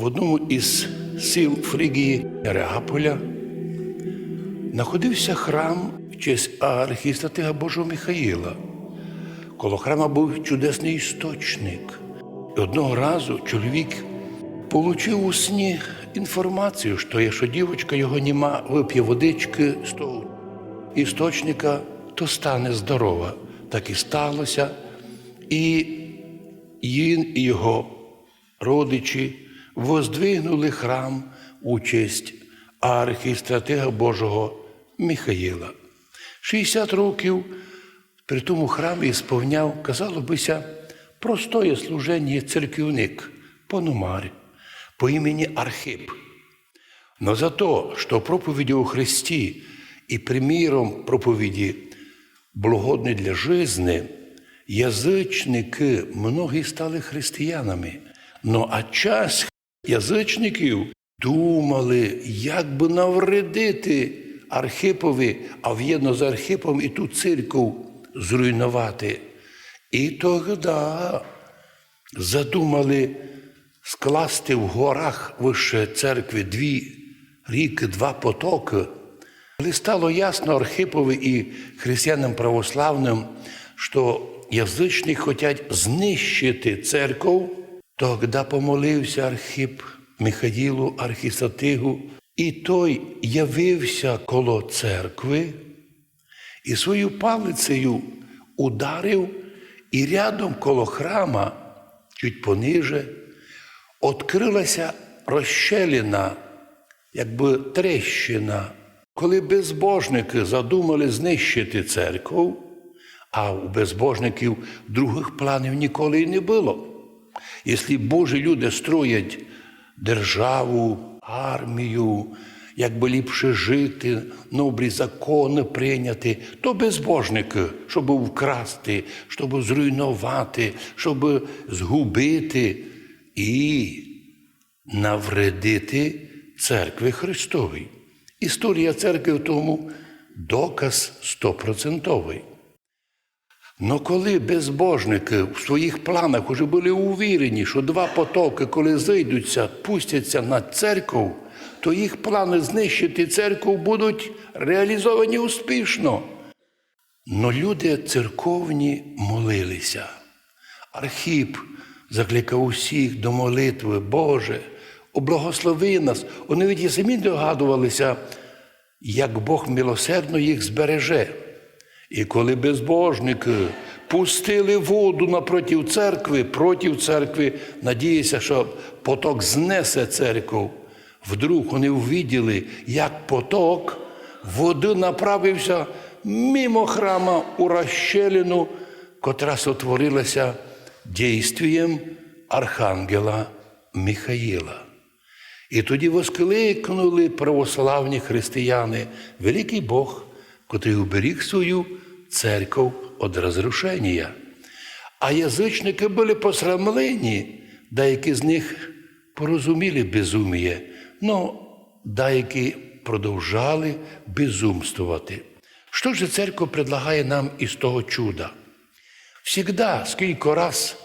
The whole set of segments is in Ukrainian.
В одному із сіл Фригії Реаполя знаходився храм в честь архістратига Божого Михаїла. Коло храма був чудесний істочник. І одного разу чоловік получив у сні інформацію, що якщо дівчинка його німа вип'є водички з того істочника, то стане здорова. Так і сталося. І він і його родичі воздвигнули храм у честь архістратига Божого Михаїла. 60 років при тому храмі сповняв, казало бися, простоє служення церківник, пономар по імені Архип. Но за то, что проповеди о Христі і приміром проповіді благодні для жизни, язичники многі стали християнами. Ну а час язичників думали, як би навредити Архипові, а в'єдно з Архипом і ту церкву зруйнувати. І тоді задумали скласти в горах вище церкви дві ріки, два потоки. Але стало ясно Архипові і християнам православним, що язичні хочуть знищити церкву, тоді помолився Архип Михаїлу Архістатигу, і той явився коло церкви і свою палицею ударив, і рядом коло храма, чуть пониже, відкрилася розщеліна, якби трещина. Коли безбожники задумали знищити церкву, а у безбожників других планів ніколи й не було. Якщо Божі люди строять державу, армію, як би ліпше жити, добрі закони прийняти, то безбожники, щоб вкрасти, щоб зруйнувати, щоб згубити і навредити церкви Христовій. Історія церкви в тому доказ стопроцентовий. Но коли безбожники в своїх планах вже були увірені, що два потоки, коли зайдуться, пустяться на церкву, то їх плани знищити церкву будуть реалізовані успішно. Но люди церковні молилися. Архіп закликав усіх до молитви, Боже, облагослови нас. Вони від і самі догадувалися, як Бог милосердно їх збереже. І коли безбожники пустили воду напроти церкви, проти церкви, надіюся, що поток знесе церкву, вдруг вони увиділи, як поток води направився мимо храма у розщелину, котра сотворилася дійствієм архангела Михаїла. І тоді воскликнули православні християни, великий Бог, котрий уберіг свою церкву від розрушення. А язичники були посрамлені, деякі з них порозуміли безуміє, ну деякі продовжали безумствувати. Що ж церква предлагає нам із того чуда? Всігда, скільки раз,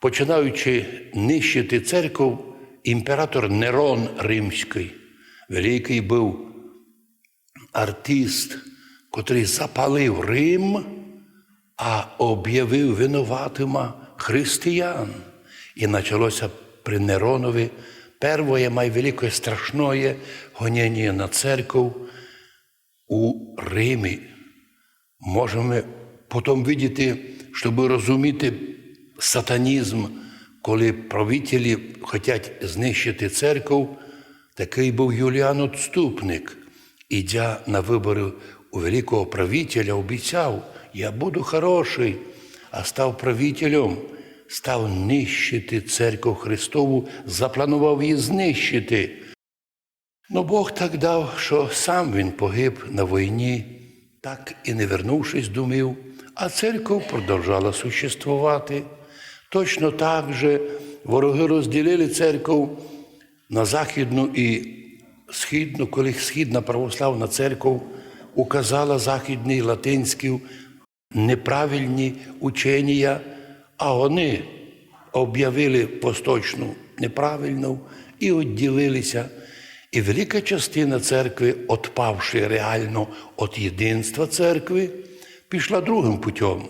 починаючи нищити церкву, імператор Нерон Римський, великий був артист, котрий запалив Рим, а об'явив винуватима християн. І почалося при Неронові перше найвеликое страшное гонення на церкву у Римі. Можемо потім видіти, щоб розуміти сатанізм, коли правителі хочуть знищити церкву, такий був Юліан Отступник. Ідя на вибори у великого правителя, обіцяв, я буду хороший, а став правителем, став нищити церкву Христову, запланував її знищити. Ну Бог так дав, що сам він погиб на війні, так і не вернувшись, думав, а церква продовжала существувати. Точно так же вороги розділили церкву на західну і східну, коли східна православна церква указала західний латинський неправильні учення, а вони об'явили восточну неправильно і відділилися. І велика частина церкви, отпавши реально від єдинства церкви, пішла другим путем.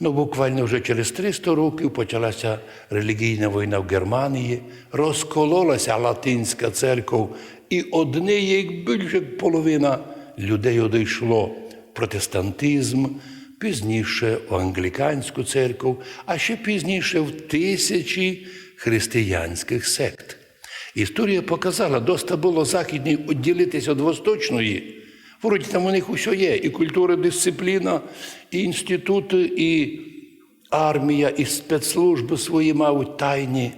Ну, буквально вже через 300 років почалася релігійна війна в Германії, розкололася латинська церква, і одне, як більше половина людей одійшло протестантизм, пізніше в англіканську церкву, а ще пізніше в тисячі християнських сект. Історія показала, доста було західній відділитися від восточної. Вроді там у них усе є: і культура, дисципліна, і інститути, і армія, і спецслужби свої, мабуть, тайні.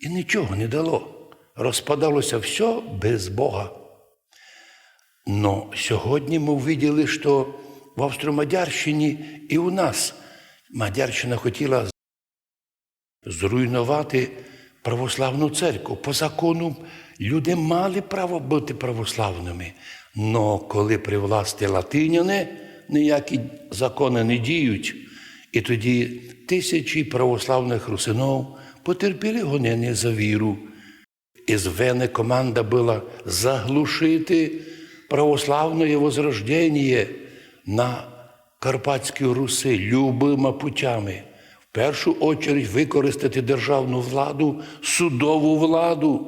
І нічого не дало. Розпадалося все без Бога. Но сьогодні ми виділи, що в Австро-Мадярщині і у нас Мадярщина хотіла зруйнувати православну церкву. По закону люди мали право бути православними. Но коли при власті латиняни, ніякі закони не діють. І тоді тисячі православних русинов потерпіли гонення за віру. Із Вени команда була заглушити православне возрождення на Карпатській Руси любими путями. В першу очередь використати державну владу, судову владу.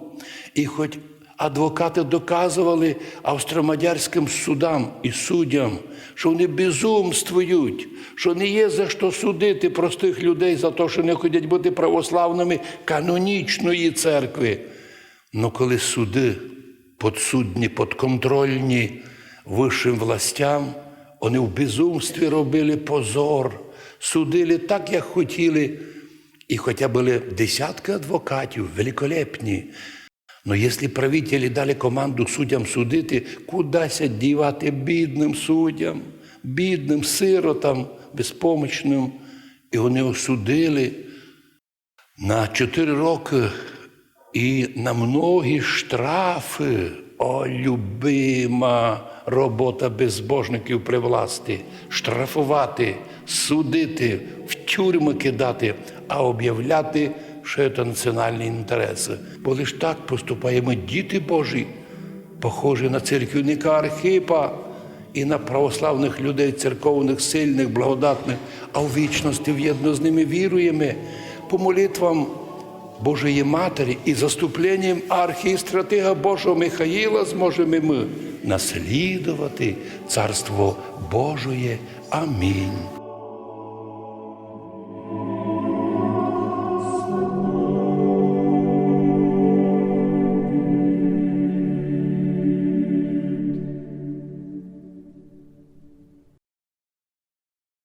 І хоч адвокати доказували австромадярським судам і суддям, що вони безумствують, що не є за що судити простих людей за те, що не ходять бути православними канонічної церкви. Ну коли суди подсудні, подконтрольні вищим властям, вони в безумстві робили позор, судили так, як хотіли. І хоча були десятки адвокатів, великолепні. Но якщо правителі дали команду суддям судити, кудася дівати бідним суддям, бідним сиротам, безпомічним, і вони осудили на чотири роки і на многі штрафи. О, любима робота безбожників при власті. Штрафувати, судити, в тюрми кидати, а об'являти, що це національні інтереси. Бо лише так поступаємо діти Божі, похожі на церківника Архипа і на православних людей, церковних, сильних, благодатних, а в вічності в'єдно з ними віруємо. По молитвам Божої Матері і заступленням архістратига Божого Михаїла зможемо ми наслідувати Царство Божоє. Амінь.